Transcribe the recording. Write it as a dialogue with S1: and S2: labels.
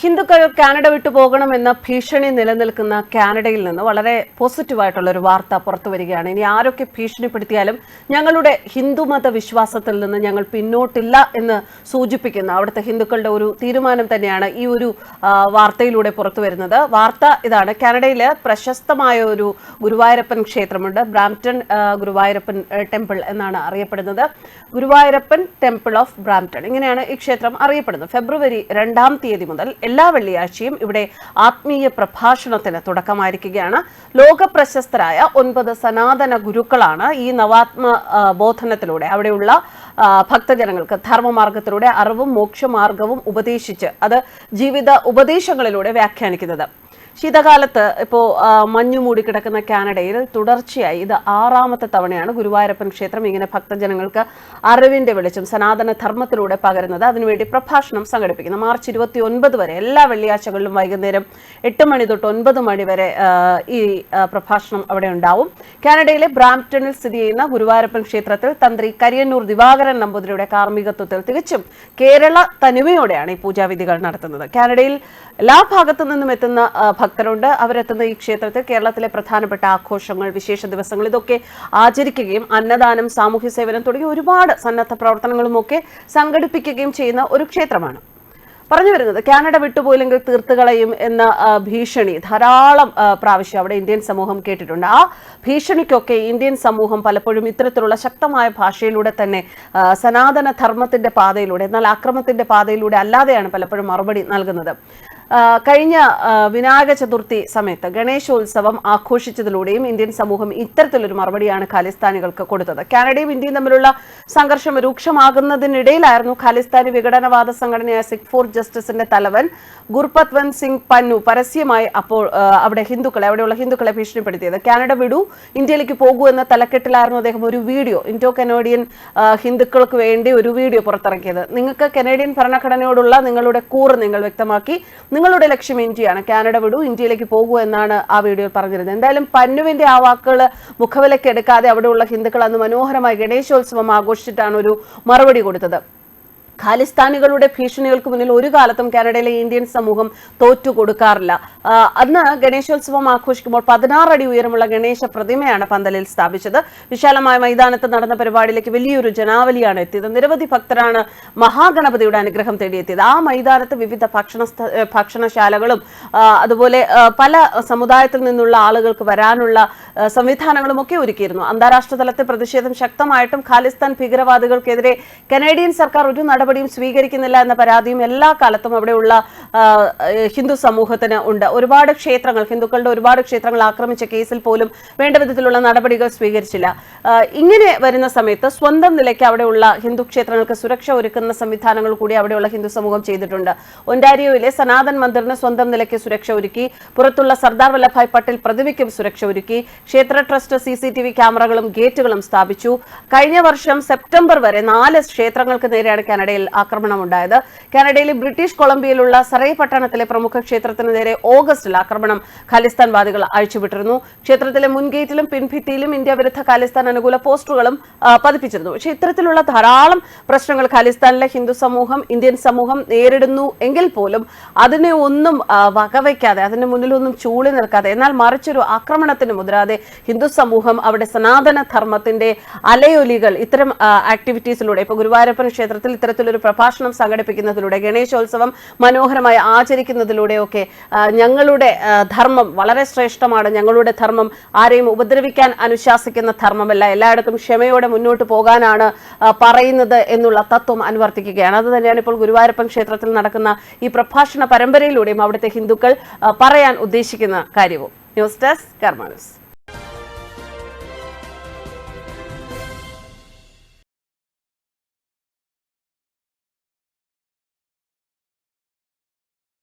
S1: ഹിന്ദുക്കൾ കാനഡ വിട്ടു പോകണമെന്ന ഭീഷണി നിലനിൽക്കുന്ന കാനഡയിൽ നിന്ന് വളരെ പോസിറ്റീവായിട്ടുള്ള ഒരു വാർത്ത പുറത്തു വരികയാണ്. ഇനി ആരൊക്കെ ഭീഷണിപ്പെടുത്തിയാലും ഞങ്ങളുടെ ഹിന്ദുമത വിശ്വാസത്തിൽ നിന്ന് ഞങ്ങൾ പിന്നോട്ടില്ല എന്ന് സൂചിപ്പിക്കുന്ന അവിടുത്തെ ഹിന്ദുക്കളുടെ ഒരു തീരുമാനം തന്നെയാണ് ഈ ഒരു വാർത്തയിലൂടെ പുറത്തു വരുന്നത്. വാർത്ത ഇതാണ്. കാനഡയിലെ പ്രശസ്തമായ ഒരു ഗുരുവായൂരപ്പൻ ക്ഷേത്രമുണ്ട്. ബ്രാംപ്ടൺ ആ, ഗുരുവായൂരപ്പൻ ടെമ്പിൾ എന്നാണ് അറിയപ്പെടുന്നത്. Guruvayurappan temple of Brampton. ഇങ്ങനെയാണ് ഈ ക്ഷേത്രം അറിയപ്പെടുന്നത്. ഫെബ്രുവരി രണ്ടാം തീയതി മുതൽ എല്ലാ വെള്ളിയാഴ്ചയും ഇവിടെ ആത്മീയ പ്രഭാഷണത്തിന് തുടക്കമായിരിക്കുകയാണ്. ലോകപ്രശസ്തരായ ഒൻപത് സനാതന ഗുരുക്കളാണ് ഈ നവാത്മ ബോധനത്തിലൂടെ അവിടെയുള്ള ഭക്തജനങ്ങൾക്ക് ധർമ്മമാർഗത്തിലൂടെ അറിവും മോക്ഷമാർഗവും ഉപദേശിച്ച് അത് ജീവിത ഉപദേശങ്ങളിലൂടെ വ്യാഖ്യാനിക്കുന്നത്. ശീതകാലത്ത് ഇപ്പോൾ മഞ്ഞു മൂടിക്കിടക്കുന്ന കാനഡയിൽ തുടർച്ചയായി ഇത് ആറാമത്തെ തവണയാണ് ഗുരുവായൂരപ്പൻ ക്ഷേത്രം ഇങ്ങനെ ഭക്തജനങ്ങൾക്ക് അറിവിന്റെ വെളിച്ചം സനാതന ധർമ്മത്തിലൂടെ പകരുന്നത്. അതിനുവേണ്ടി പ്രഭാഷണം സംഘടിപ്പിക്കുന്നു. മാർച്ച് ഇരുപത്തി ഒൻപത് വരെ എല്ലാ വെള്ളിയാഴ്ചകളിലും വൈകുന്നേരം എട്ട് മണി തൊട്ട് ഒൻപത് മണി വരെ ഈ പ്രഭാഷണം അവിടെ ഉണ്ടാവും. കാനഡയിലെ ബ്രാംപ്ടണിൽ സ്ഥിതി ചെയ്യുന്ന ഗുരുവായൂരപ്പൻ ക്ഷേത്രത്തിൽ തന്ത്രി കരിയന്നൂർ ദിവാകരൻ നമ്പൂതിരിയുടെ കാർമ്മികത്വത്തിൽ തികച്ചും കേരള തനിമയോടെയാണ് ഈ പൂജാവിധികൾ നടത്തുന്നത്. കാനഡയിൽ എല്ലാ ഭാഗത്തു നിന്നും എത്തുന്ന ഭക്തരുണ്ട്. അവരെത്തുന്ന ഈ ക്ഷേത്രത്തിൽ കേരളത്തിലെ പ്രധാനപ്പെട്ട ആഘോഷങ്ങൾ വിശേഷ ദിവസങ്ങൾ ഇതൊക്കെ ആചരിക്കുകയും അന്നദാനം സാമൂഹ്യ സേവനം തുടങ്ങിയ ഒരുപാട് സന്നദ്ധ പ്രവർത്തനങ്ങളുമൊക്കെ സംഘടിപ്പിക്കുകയും ചെയ്യുന്ന ഒരു ക്ഷേത്രമാണ്. പറഞ്ഞു വരുന്നത് കാനഡ വിട്ടുപോയില്ലെങ്കിൽ തീർത്തുകളയും എന്ന ഭീഷണി ധാരാളം പ്രാവശ്യം അവിടെ ഇന്ത്യൻ സമൂഹം കേട്ടിട്ടുണ്ട്. ആ ഭീഷണിക്കൊക്കെ ഇന്ത്യൻ സമൂഹം പലപ്പോഴും ഇത്തരത്തിലുള്ള ശക്തമായ ഭാഷയിലൂടെ തന്നെ സനാതന ധർമ്മത്തിന്റെ പാതയിലൂടെ എന്നാൽ അക്രമത്തിന്റെ പാതയിലൂടെ അല്ലാതെയാണ് പലപ്പോഴും മറുപടി നൽകുന്നത്. കഴിഞ്ഞ വിനായക ചതുർത്ഥി സമയത്ത് ഗണേശോത്സവം ആഘോഷിച്ചതിലൂടെയും ഇന്ത്യൻ സമൂഹം ഇത്തരത്തിലൊരു മറുപടിയാണ് ഖാലിസ്ഥാനികൾക്ക് കൊടുത്തത്. കാനഡയും ഇന്ത്യയും തമ്മിലുള്ള സംഘർഷം രൂക്ഷമാകുന്നതിനിടയിലായിരുന്നു ഖാലിസ്ഥാനി വിഘടനവാദ സംഘടനയായ സിഖ് ഫോർ ജസ്റ്റിസിന്റെ തലവൻ ഗുർപത്വന്ത് സിംഗ് പന്നു പരസ്യമായി അപ്പോൾ അവിടെ ഹിന്ദുക്കളെ അവിടെയുള്ള ഹിന്ദുക്കളെ ഭീഷണിപ്പെടുത്തിയത്. കാനഡ വിടൂ ഇന്ത്യയിലേക്ക് പോകൂ എന്ന തലക്കെട്ടിലായിരുന്നു അദ്ദേഹം ഒരു വീഡിയോ ഇൻഡോ കനേഡിയൻ ഹിന്ദുക്കൾക്ക് വേണ്ടി ഒരു വീഡിയോ പുറത്തിറക്കിയത്. നിങ്ങൾക്ക് കനേഡിയൻ ഭരണഘടനയോടുള്ള നിങ്ങളുടെ കൂറ് നിങ്ങൾ വ്യക്തമാക്കി നിങ്ങളുടെ ലക്ഷ്യം ഇന്ത്യയാണ്. കാനഡ വിടൂ ഇന്ത്യയിലേക്ക് പോകൂ എന്നാണ് ആ വീഡിയോയിൽ പറഞ്ഞിരുന്നത്. എന്തായാലും പന്നുവിന്റെ ആ വാക്കുകൾ മുഖവിലക്കെടുക്കാതെ അവിടെയുള്ള ഹിന്ദുക്കൾ അന്ന് മനോഹരമായി ഗണേശോത്സവം ആഘോഷിച്ചിട്ടാണ് ഒരു മറുപടി കൊടുത്തത്. ഖാലിസ്ഥാനികളുടെ ഭീഷണികൾക്ക് മുന്നിൽ ഒരു കാലത്തും കാനഡയിലെ ഇന്ത്യൻ സമൂഹം തോറ്റു കൊടുക്കാറില്ല അന്ന് ഗണേശോത്സവം ആഘോഷിക്കുമ്പോൾ പതിനാറടി ഉയരമുള്ള ഗണേശ പ്രതിമയാണ് പന്തലിൽ സ്ഥാപിച്ചത്. വിശാലമായ മൈതാനത്ത് നടന്ന പരിപാടിയിലേക്ക് വലിയൊരു ജനാവലിയാണ് എത്തിയത്. നിരവധി ഭക്തരാണ് മഹാഗണപതിയുടെ അനുഗ്രഹം തേടിയെത്തിയത്. ആ മൈതാനത്ത് വിവിധ ഭക്ഷണ ഭക്ഷണശാലകളും അതുപോലെ പല സമുദായത്തിൽ നിന്നുള്ള ആളുകൾക്ക് വരാനുള്ള സംവിധാനങ്ങളും ഒക്കെ ഒരുക്കിയിരുന്നു. അന്താരാഷ്ട്ര തലത്തിൽ പ്രതിഷേധം ശക്തമായിട്ടും ഖാലിസ്ഥാൻ ഭീകരവാദികൾക്കെതിരെ കനേഡിയൻ സർക്കാർ ഒരു നടപടിയും സ്വീകരിക്കുന്നില്ല എന്ന പരാതിയും എല്ലാ കാലത്തും അവിടെയുള്ള ഹിന്ദു സമൂഹത്തിന് ഉണ്ട്. ഒരുപാട് ക്ഷേത്രങ്ങൾ ഹിന്ദുക്കളുടെ ഒരുപാട് ക്ഷേത്രങ്ങൾ ആക്രമിച്ച കേസിൽ പോലും വേണ്ട വിധത്തിലുള്ള നടപടികൾ സ്വീകരിച്ചില്ല. ഇങ്ങനെ വരുന്ന സമയത്ത് സ്വന്തം നിലയ്ക്ക് അവിടെയുള്ള ഹിന്ദു ക്ഷേത്രങ്ങൾക്ക് സുരക്ഷ ഒരുക്കുന്ന സംവിധാനങ്ങൾ കൂടി അവിടെയുള്ള ഹിന്ദു സമൂഹം ചെയ്തിട്ടുണ്ട്. ഒൻഡാരിയോയിലെ സനാതൻ മന്ദിറിന് സ്വന്തം നിലയ്ക്ക് സുരക്ഷ ഒരുക്കി പുറത്തുള്ള സർദാർ വല്ലഭായ് പട്ടേൽ പ്രതിമയ്ക്കും സുരക്ഷ ഒരുക്കി ക്ഷേത്ര trust C C T V ക്യാമറകളും ഗേറ്റുകളും സ്ഥാപിച്ചു. കഴിഞ്ഞ വർഷം സെപ്റ്റംബർ വരെ നാല് ക്ഷേത്രങ്ങൾക്ക് നേരെയാണ് കാനഡയിൽ ആക്രമണമുണ്ടായത്. കാനഡയിലെ ബ്രിട്ടീഷ് കൊളംബിയയിലുള്ള സറൈ പട്ടണത്തിലെ പ്രമുഖ ക്ഷേത്രത്തിന് നേരെ ഓഗസ്റ്റിൽ ആക്രമണം ഖാലിസ്ഥാൻവാദികൾ അഴിച്ചുവിട്ടിരുന്നു. ക്ഷേത്രത്തിലെ മുൻഗേറ്റിലും പിൻഭിത്തിയിലും ഇന്ത്യ വിരുദ്ധ ഖാലിസ്ഥാൻ അനുകൂല പോസ്റ്ററുകളും പതിപ്പിച്ചിരുന്നു. പക്ഷേ ഇത്തരത്തിലുള്ള ധാരാളം പ്രശ്നങ്ങൾ ഖാലിസ്ഥാനിലെ ഹിന്ദു സമൂഹം ഇന്ത്യൻ സമൂഹം നേരിടുന്നു എങ്കിൽ പോലും അതിനെ ഒന്നും വകവയ്ക്കാതെ അതിന് മുന്നിലൊന്നും ചൂളി നിൽക്കാതെ എന്നാൽ മറിച്ചൊരു ആക്രമണത്തിന് മുതിരാതെ ഹിന്ദു സമൂഹം അവിടെ സനാതന ധർമ്മത്തിന്റെ അലയൊലികൾ ഇത്തരം ആക്ടിവിറ്റീസിലൂടെ ഇപ്പോൾ ഗുരുവായൂരപ്പൻ ക്ഷേത്രത്തിൽ ഇത്തരത്തിലൊരു പ്രഭാഷണം സംഘടിപ്പിക്കുന്നതിലൂടെ ഗണേശോത്സവം മനോഹരമായി ആചരിക്കുന്നതിലൂടെയൊക്കെ ഞങ്ങളുടെ ധർമ്മം വളരെ ശ്രേഷ്ഠമാണ്. ഞങ്ങളുടെ ധർമ്മം ആരെയും ഉപദ്രവിക്കാൻ അനുശാസിക്കുന്ന ധർമ്മമല്ല. എല്ലായിടത്തും ക്ഷമയോടെ മുന്നോട്ട് പോകാനാണ് പറയുന്നത് എന്നുള്ള തത്വം അനുവർത്തിക്കുകയാണ്. അത് തന്നെയാണ് ഇപ്പോൾ ഗുരുവായൂരപ്പൻ ക്ഷേത്രത്തിൽ നടക്കുന്ന ഈ പ്രഭാഷണ പരമ്പരയിലൂടെയും അവിടുത്തെ ഹിന്ദുക്കൾ പറയാൻ ഉദ്ദേശിക്കുന്ന കാര്യവും. News desk കർമാനൂസ്